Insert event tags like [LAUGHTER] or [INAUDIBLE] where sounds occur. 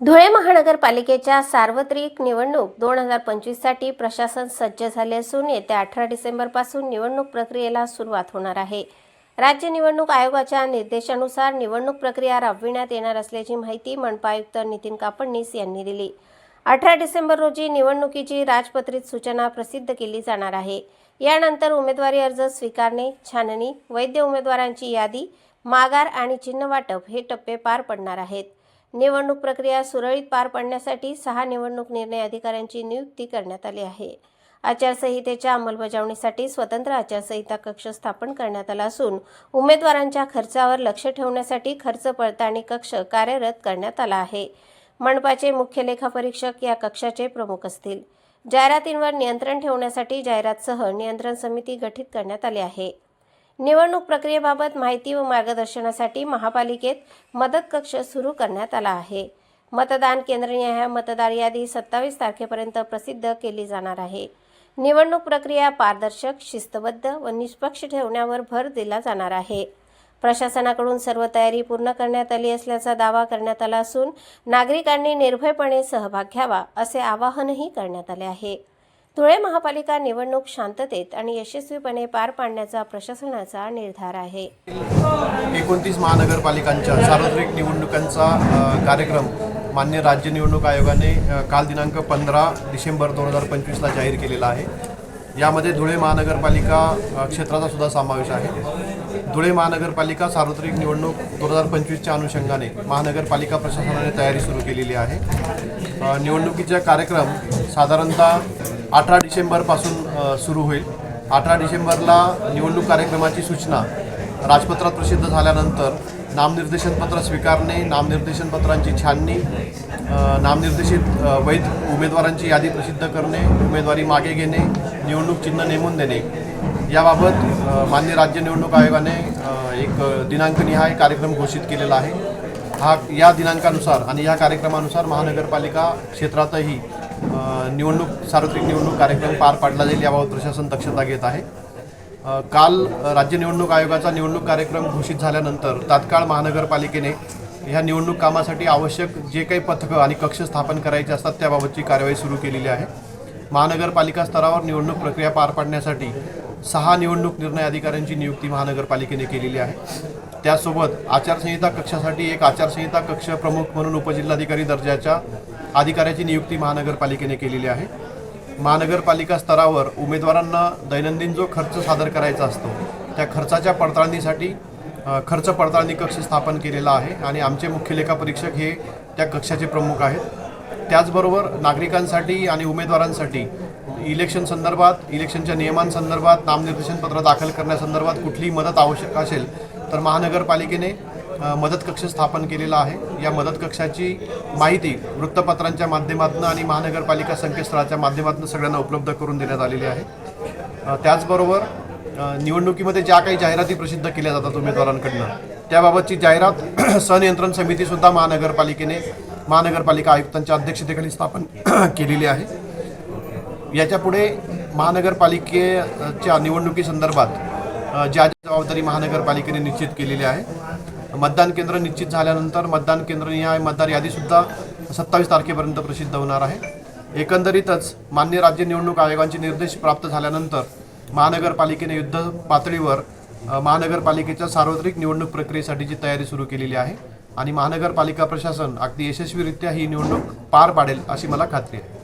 धुळे महानगरपालिकेच्या सार्वत्रिक निवडणूक दोन हजार पंचवीससाठी प्रशासन सज्ज झाले असून येत्या अठरा डिसेंबरपासून निवडणूक प्रक्रियेला सुरुवात होणार आहे. राज्य निवडणूक आयोगाच्या निर्देशानुसार निवडणूक प्रक्रिया राबविण्यात येणार असल्याची माहिती मनपा आयुक्त नितीन कापडणीस यांनी दिली. अठरा डिसेंबर रोजी निवडणुकीची राजपत्रित सूचना प्रसिद्ध केली जाणार आहे. यानंतर उमेदवारी अर्ज स्वीकारणे छाननी वैद्य उमेदवारांची यादी मागार आणि चिन्ह वाटप हे टप्पे पार पडणार आहेत. निवडणूक प्रक्रिया सुरळीत पार पाडण्यासाठी सहा निवडणूक निर्णय अधिकाऱ्यांची नियुक्ती करण्यात आली आहे. आचारसंहितेच्या अंमलबजावणीसाठी स्वतंत्र आचारसंहिता कक्ष स्थापन करण्यात आला असून उमेदवारांच्या खर्चावर लक्ष ठेवण्यासाठी खर्च पडताळणी कक्ष कार्यरत करण्यात आला आहे. मनपाचे मुख्य लेखापरीक्षक या कक्षाचे प्रमुख असतील. जाहिरातींवर नियंत्रण ठेवण्यासाठी जाहिरातसह नियंत्रण समिती गठीत करण्यात आली आहे. निवडणूक प्रक्रियेबाबत माहिती व मार्गदर्शनासाठी महापालिकेत मदत कक्ष सुरू करण्यात आला आहे. मतदान केंद्रनिहाय मतदार यादी सत्तावीस तारखेपर्यंत प्रसिद्ध केली जाणार आहे. निवडणूक प्रक्रिया पारदर्शक शिस्तबद्ध व निष्पक्ष ठेवण्यावर भर दिला जाणार आहे. प्रशासनाकडून सर्व तयारी पूर्ण करण्यात आली असल्याचा दावा करण्यात आला असून नागरिकांनी निर्भयपणे सहभाग घ्यावा असे आवाहनही करण्यात आले आहे. धुळे महापालिका निवडणूक शांततेत आणि यशस्वीपणे पार पाडण्याचा प्रशासनाचा निर्धार आहे. एकोणतीस महानगरपालिकांच्या सार्वत्रिक निवडणुकांचा कार्यक्रम मान्य राज्य निवडणूक आयोगाने काल दिनांक पंधरा डिसेंबर दोन हजार पंचवीसला जाहीर केलेला आहे. यामध्ये धुळे महानगरपालिका क्षेत्राचा सुद्धा समावेश आहे. धुळे महानगरपालिका सार्वत्रिक निवडणूक दोन हजार पंचवीसच्या अनुषंगाने महानगरपालिका प्रशासनाने तयारी सुरू केलेली आहे. निवडणुकीचा कार्यक्रम साधारणतः अठरा डिसेंबरपासून सुरू होईल. अठरा डिसेंबरला निवडणूक कार्यक्रमाची सूचना राजपत्रात प्रसिद्ध झाल्यानंतर नामनिर्देशनपत्र स्वीकारणे नामनिर्देशनपत्रांची छाननी नामनिर्देशित वैध उमेदवारांची यादी प्रसिद्ध करणे उमेदवारी मागे घेणे निवडणूक चिन्ह नेमून देणे. याबाबत मान्य राज्य निवडणूक आयोगाने एक दिनांकनिहाय कार्यक्रम घोषित केलेला आहे. हा या दिनांकानुसार आणि या कार्यक्रमानुसार महानगरपालिका क्षेत्रातही निवडणूक सार्वत्रिक निवडणूक कार्यक्रम पार पाडला जाईल याबाबत प्रशासन दक्षता घेत आहे. काल राज्य निवडणूक आयोगाचा निवडणूक कार्यक्रम घोषित झाल्यानंतर तात्काळ महानगरपालिकेने ह्या निवडणूक कामासाठी आवश्यक जे काही पथकं आणि कक्ष स्थापन करायचे असतात त्याबाबतची कार्यवाही सुरू केलेली आहे. महानगरपालिका स्तरावर निवडणूक प्रक्रिया पार पाडण्यासाठी सहा निवडणूक निर्णय अधिकाऱ्यांची नियुक्ती महानगरपालिकेने केलेली आहे. त्यासोबत आचारसंहिता कक्षासाठी एक आचारसंहिता कक्ष प्रमुख म्हणून उपजिल्हाधिकारी दर्जाच्या अधिकाऱ्याची नियुक्ती महानगरपालिकेने केलेली आहे. महानगरपालिका स्तरावर उमेदवारांना दैनंदिन जो खर्च सादर करायचा असतो त्या खर्चाच्या पडताळणीसाठी खर्च पडताळणी कक्ष स्थापन केलेला आहे आणि आमचे मुख्य लेखापरीक्षक हे त्या कक्षाचे प्रमुख आहेत. त्याचबरोबर नागरिकांसाठी आणि उमेदवारांसाठी इलेक्शन संदर्भात इलेक्शनच्या नियमांसंदर्भात नामनिर्देशन पत्र दाखल करण्यासंदर्भात कुठलीही मदत आवश्यक असेल तर महानगरपालिकेने मदत कक्ष स्थापन केलेला आहे. या मदत कक्षाची माहिती वृत्तपत्रांच्या माध्यमातून आणि महानगरपालिका संकेतस्थळाच्या माध्यमातून सगळ्यांना उपलब्ध करून देण्यात आलेली आहे. त्याचबरोबर निवडणुकीमध्ये ज्या काही जाहिराती प्रसिद्ध केल्या जातात उमेदवारांकडनं त्याबाबतची जाहिरात [CLEARS THROAT] संनियंत्रण समितीसुद्धा महानगरपालिकेने महानगरपालिका आयुक्तांच्या अध्यक्षतेखाली स्थापन [CLEARS THROAT] केलेली आहे. याच्यापुढे महानगरपालिकेच्या निवडणुकीसंदर्भात ज्या ज्या जबाबदारी महानगरपालिकेने निश्चित केलेली आहे मतदान केंद्र निश्चित झाल्यानंतर मतदान केंद्रनिहाय मतदार यादीसुद्धा सत्तावीस तारखेपर्यंत प्रसिद्ध होणार आहे. एकंदरीतच मान्य राज्य निवडणूक आयोगांचे निर्देश प्राप्त झाल्यानंतर महानगरपालिकेने युद्ध पातळीवर महानगरपालिकेच्या सार्वत्रिक निवडणूक प्रक्रियेसाठीची तयारी सुरू केलेली आहे. आणि महानगरपालिका प्रशासन अगदी यशस्वीरित्या ही निवडणूक पार पाडेल अशी मला खात्री आहे.